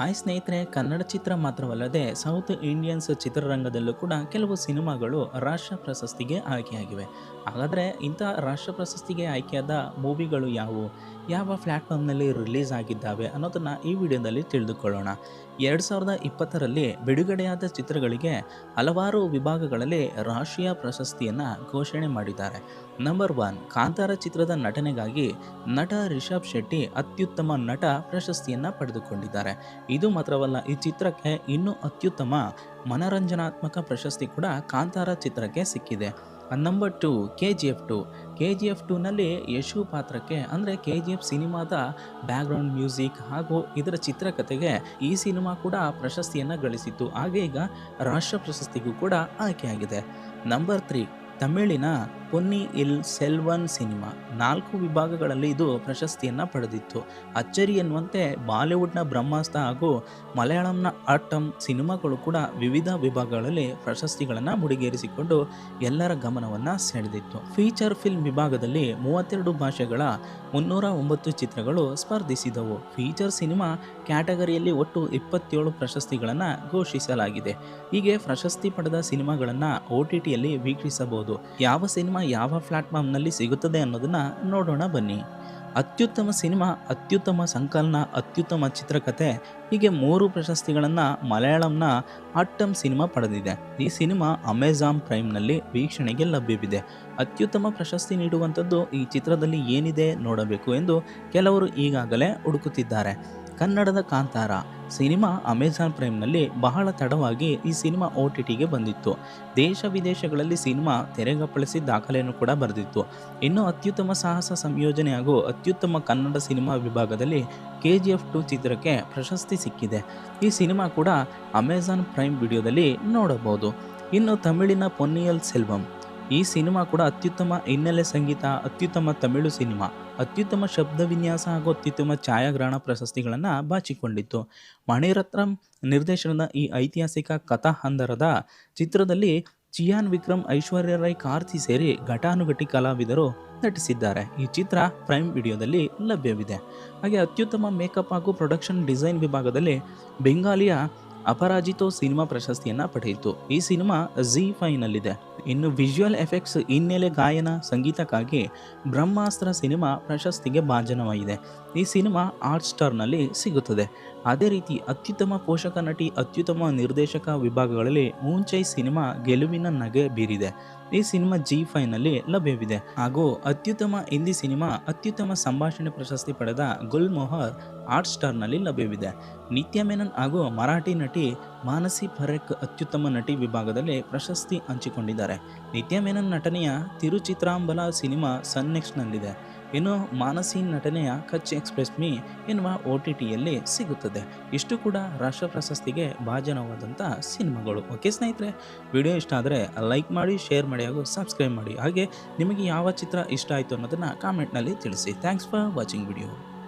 Hi ಸ್ನೇಹಿತರೆ, ಕನ್ನಡ ಚಿತ್ರ ಮಾತ್ರವಲ್ಲದೆ south Indians ಚಿತ್ರರಂಗದಲ್ಲೂ ಕೂಡ ಕೆಲವು ಸಿನಿಮಾಗಳು ರಾಷ್ಟ್ರ ಪ್ರಶಸ್ತಿಗೆ ಆಯ್ಕೆಯಾಗಿವೆ. ಹಾಗಾದರೆ ಇಂಥ ರಾಷ್ಟ್ರ ಪ್ರಶಸ್ತಿಗೆ ಆಯ್ಕೆಯಾದ ಮೂವಿಗಳು ಯಾವುವು? ಯಾವ ಪ್ಲ್ಯಾಟ್ಫಾರ್ಮ್ನಲ್ಲಿ ರಿಲೀಸ್ ಆಗಿದ್ದಾವೆ ಅನ್ನೋದನ್ನು ಈ ವಿಡಿಯೋದಲ್ಲಿ ತಿಳಿದುಕೊಳ್ಳೋಣ. ಎರಡು ಸಾವಿರದ ಇಪ್ಪತ್ತರಲ್ಲಿ ಬಿಡುಗಡೆಯಾದ ಚಿತ್ರಗಳಿಗೆ ಹಲವಾರು ವಿಭಾಗಗಳಲ್ಲಿ ರಾಷ್ಟ್ರೀಯ ಪ್ರಶಸ್ತಿಯನ್ನು ಘೋಷಣೆ ಮಾಡಿದ್ದಾರೆ. ನಂಬರ್ ಒನ್ ಕಾಂತಾರ ಚಿತ್ರದ ನಟನೆಗಾಗಿ ನಟ ರಿಷಬ್ ಶೆಟ್ಟಿ ಅತ್ಯುತ್ತಮ ನಟ ಪ್ರಶಸ್ತಿಯನ್ನು ಪಡೆದುಕೊಂಡಿದ್ದಾರೆ. ಇದು ಮಾತ್ರವಲ್ಲ, ಈ ಚಿತ್ರಕ್ಕೆ ಇನ್ನೂ ಅತ್ಯುತ್ತಮ ಮನರಂಜನಾತ್ಮಕ ಪ್ರಶಸ್ತಿ ಕೂಡ ಕಾಂತಾರ ಚಿತ್ರಕ್ಕೆ ಸಿಕ್ಕಿದೆ. Number two K G F two K G F ಟೂನಲ್ಲಿ Yashu ಪಾತ್ರಕ್ಕೆ, ಅಂದರೆ ಕೆ ಜಿ ಎಫ್ ಸಿನಿಮಾದ ಬ್ಯಾಕ್ಗ್ರೌಂಡ್ ಮ್ಯೂಸಿಕ್ ಹಾಗೂ ಇದರ ಚಿತ್ರಕಥೆಗೆ ಈ ಸಿನಿಮಾ ಕೂಡ ಪ್ರಶಸ್ತಿಯನ್ನು ಗಳಿಸಿತ್ತು. ಹಾಗೆ ಈಗ ರಾಷ್ಟ್ರ ಪ್ರಶಸ್ತಿಗೂ ಕೂಡ ಆಯ್ಕೆಯಾಗಿದೆ. ನಂಬರ್ ತ್ರೀ ತಮಿಳಿನ ಪೊನ್ನಿ ಇಲ್ ಸೆಲ್ವನ್ ಸಿನಿಮಾ. ನಾಲ್ಕು ವಿಭಾಗಗಳಲ್ಲಿ ಇದು ಪ್ರಶಸ್ತಿಯನ್ನು ಪಡೆದಿತ್ತು. ಅಚ್ಚರಿ ಎನ್ನುವಂತೆ ಬಾಲಿವುಡ್ನ ಬ್ರಹ್ಮಾಸ್ತ್ರ ಹಾಗೂ ಮಲಯಾಳಂನ ಆಟಂ ಸಿನಿಮಾಗಳು ಕೂಡ ವಿವಿಧ ವಿಭಾಗಗಳಲ್ಲಿ ಪ್ರಶಸ್ತಿಗಳನ್ನು ಮುಡಿಗೇರಿಸಿಕೊಂಡು ಎಲ್ಲರ ಗಮನವನ್ನು ಸೆಳೆದಿತ್ತು. ಫೀಚರ್ ಫಿಲ್ಮ್ ವಿಭಾಗದಲ್ಲಿ ಮೂವತ್ತೆರಡು ಭಾಷೆಗಳ ಮುನ್ನೂರ ಒಂಬತ್ತು ಚಿತ್ರಗಳು ಸ್ಪರ್ಧಿಸಿದವು. ಫೀಚರ್ ಸಿನಿಮಾ ಕ್ಯಾಟಗರಿಯಲ್ಲಿ ಒಟ್ಟು ಇಪ್ಪತ್ತೇಳು ಪ್ರಶಸ್ತಿಗಳನ್ನು ಘೋಷಿಸಲಾಗಿದೆ. ಹೀಗೆ ಪ್ರಶಸ್ತಿ ಪಡೆದ ಸಿನಿಮಾಗಳನ್ನು ಒ ಟಿ ಟಿಯಲ್ಲಿ ವೀಕ್ಷಿಸಬಹುದು. ಯಾವ ಸಿನಿಮಾ ಯಾವ ಪ್ಲಾಟ್ಫಾರ್ಮ್ನಲ್ಲಿ ಸಿಗುತ್ತದೆ ಅನ್ನೋದನ್ನು ನೋಡೋಣ ಬನ್ನಿ. ಅತ್ಯುತ್ತಮ ಸಿನಿಮಾ, ಅತ್ಯುತ್ತಮ ಸಂಕಲನ, ಅತ್ಯುತ್ತಮ ಚಿತ್ರಕಥೆ ಹೀಗೆ ಮೂರು ಪ್ರಶಸ್ತಿಗಳನ್ನು ಮಲಯಾಳಂನ ಅಟ್ಟಮ್ ಸಿನಿಮಾ ಪಡೆದಿದೆ. ಈ ಸಿನಿಮಾ ಅಮೆಜಾನ್ ಪ್ರೈಮ್ನಲ್ಲಿ ವೀಕ್ಷಣೆಗೆ ಲಭ್ಯವಿದೆ. ಅತ್ಯುತ್ತಮ ಪ್ರಶಸ್ತಿ ನೀಡುವಂಥದ್ದು ಈ ಚಿತ್ರದಲ್ಲಿ ಏನಿದೆ ನೋಡಬೇಕು ಎಂದು ಕೆಲವರು ಈಗಾಗಲೇ ಹುಡುಕುತ್ತಿದ್ದಾರೆ. ಕನ್ನಡದ ಕಾಂತಾರ ಸಿನಿಮಾ ಅಮೆಜಾನ್ ಪ್ರೈಮ್ನಲ್ಲಿ ಬಹಳ ತಡವಾಗಿ ಈ ಸಿನಿಮಾ ಒ ಟಿ ಟಿಗೆ ಬಂದಿತ್ತು. ದೇಶ ವಿದೇಶಗಳಲ್ಲಿ ಸಿನಿಮಾ ತೆರೆಗಪ್ಪಳಿಸಿ ದಾಖಲೆಯನ್ನು ಕೂಡ ಬರೆದಿತ್ತು. ಇನ್ನು ಅತ್ಯುತ್ತಮ ಸಾಹಸ ಸಂಯೋಜನೆ ಹಾಗೂ ಅತ್ಯುತ್ತಮ ಕನ್ನಡ ಸಿನಿಮಾ ವಿಭಾಗದಲ್ಲಿ ಕೆ ಜಿ ಎಫ್ ಟು ಚಿತ್ರಕ್ಕೆ ಪ್ರಶಸ್ತಿ ಸಿಕ್ಕಿದೆ. ಈ ಸಿನಿಮಾ ಕೂಡ ಅಮೆಜಾನ್ ಪ್ರೈಮ್ ವಿಡಿಯೋದಲ್ಲಿ ನೋಡಬಹುದು. ಇನ್ನು ತಮಿಳಿನ ಪೊನ್ನಿಯಲ್ ಸೆಲ್ವಂ. ಈ ಸಿನಿಮಾ ಕೂಡ ಅತ್ಯುತ್ತಮ ಹಿನ್ನೆಲೆ ಸಂಗೀತ, ಅತ್ಯುತ್ತಮ ತಮಿಳು ಸಿನಿಮಾ, ಅತ್ಯುತ್ತಮ ಶಬ್ದ ವಿನ್ಯಾಸ ಹಾಗೂ ಅತ್ಯುತ್ತಮ ಛಾಯಾಗ್ರಹಣ ಪ್ರಶಸ್ತಿಗಳನ್ನು ಬಾಚಿಕೊಂಡಿತ್ತು. ಮಣಿರತ್ನಂ ನಿರ್ದೇಶನದ ಈ ಐತಿಹಾಸಿಕ ಕಥಾ ಹಂದರದ ಚಿತ್ರದಲ್ಲಿ ಚಿಯಾನ್ ವಿಕ್ರಮ್ ಐಶ್ವರ್ಯ ರೈ ಕಾರ್ತಿ ಸೇರಿ ಘಟಾನುಘಟಿ ಕಲಾವಿದರು ನಟಿಸಿದ್ದಾರೆ. ಈ ಚಿತ್ರ ಪ್ರೈಮ್ ವಿಡಿಯೋದಲ್ಲಿ ಲಭ್ಯವಿದೆ. ಹಾಗೆ ಅತ್ಯುತ್ತಮ ಮೇಕಪ್ ಹಾಗೂ ಪ್ರೊಡಕ್ಷನ್ ಡಿಸೈನ್ ವಿಭಾಗದಲ್ಲಿ ಬೆಂಗಾಲಿಯ ಅಪರಾಜಿತೋ ಸಿನಿಮಾ ಪ್ರಶಸ್ತಿಯನ್ನು ಪಡೆಯಿತು. ಈ ಸಿನಿಮಾ ಝೀ ಫೈನಲ್ಲಿದೆ. ಇನ್ನು ವಿಜುವಲ್ ಎಫೆಕ್ಟ್ಸ್ ಹಿನ್ನೆಲೆ ಗಾಯನ ಸಂಗೀತಕ್ಕಾಗಿ ಬ್ರಹ್ಮಾಸ್ತ್ರ ಸಿನಿಮಾ ಪ್ರಶಸ್ತಿಗೆ ಭಾಜನವಾಗಿದೆ. ಈ ಸಿನಿಮಾ ಆರ್ಟ್ ಸ್ಟಾರ್ನಲ್ಲಿ ಸಿಗುತ್ತದೆ. ಅದೇ ರೀತಿ ಅತ್ಯುತ್ತಮ ಪೋಷಕ ನಟಿ, ಅತ್ಯುತ್ತಮ ನಿರ್ದೇಶಕ ವಿಭಾಗಗಳಲ್ಲಿ ಮೂಂಚೈ ಸಿನಿಮಾ ಗೆಲುವಿನ ನಗೆ ಬೀರಿದೆ. ಈ ಸಿನಿಮಾ ಜಿ ಫೈನಲ್ಲಿ ಲಭ್ಯವಿದೆ. ಹಾಗೂ ಅತ್ಯುತ್ತಮ ಹಿಂದಿ ಸಿನಿಮಾ, ಅತ್ಯುತ್ತಮ ಸಂಭಾಷಣೆ ಪ್ರಶಸ್ತಿ ಪಡೆದ ಗುಲ್ ಮೊಹರ್ ಆರ್ಟ್ ಸ್ಟಾರ್ನಲ್ಲಿ ಲಭ್ಯವಿದೆ. ನಿತ್ಯ ಮೆನನ್ ಹಾಗೂ ಮರಾಠಿ ನಟಿ ಮಾನಸಿ ಪರೇಖ್ ಅತ್ಯುತ್ತಮ ನಟಿ ವಿಭಾಗದಲ್ಲಿ ಪ್ರಶಸ್ತಿ ಹಂಚಿಕೊಂಡಿದ್ದಾರೆ. ನಿತ್ಯ ಮೆನನ್ ನಟನೆಯ ತಿರುಚಿತ್ರಾಂಬಲ ಸಿನಿಮಾ ಸನ್ ನೆಕ್ಸ್ಟ್ನಲ್ಲಿದೆ ಇನ್ನು ಮಾನಸಿ ನಟನೆಯ ಕಚ್ ಎಕ್ಸ್ಪ್ರೆಸ್ ಮೀ ಎನ್ನುವ ಒ ಟಿ ಟಿಯಲ್ಲಿ ಸಿಗುತ್ತದೆ. ಇಷ್ಟು ಕೂಡ ರಾಷ್ಟ್ರ ಪ್ರಶಸ್ತಿಗೆ ಭಾಜನವಾದಂಥ ಸಿನಿಮಾಗಳು. ಓಕೆ ಸ್ನೇಹಿತರೆ, ವಿಡಿಯೋ ಇಷ್ಟ ಆದರೆ ಲೈಕ್ ಮಾಡಿ, ಶೇರ್ ಮಾಡಿ ಹಾಗೂ ಸಬ್ಸ್ಕ್ರೈಬ್ ಮಾಡಿ. ಹಾಗೆ ನಿಮಗೆ ಯಾವ ಚಿತ್ರ ಇಷ್ಟ ಆಯಿತು ಅನ್ನೋದನ್ನು ಕಾಮೆಂಟ್ನಲ್ಲಿ ತಿಳಿಸಿ. Thanks for watching video.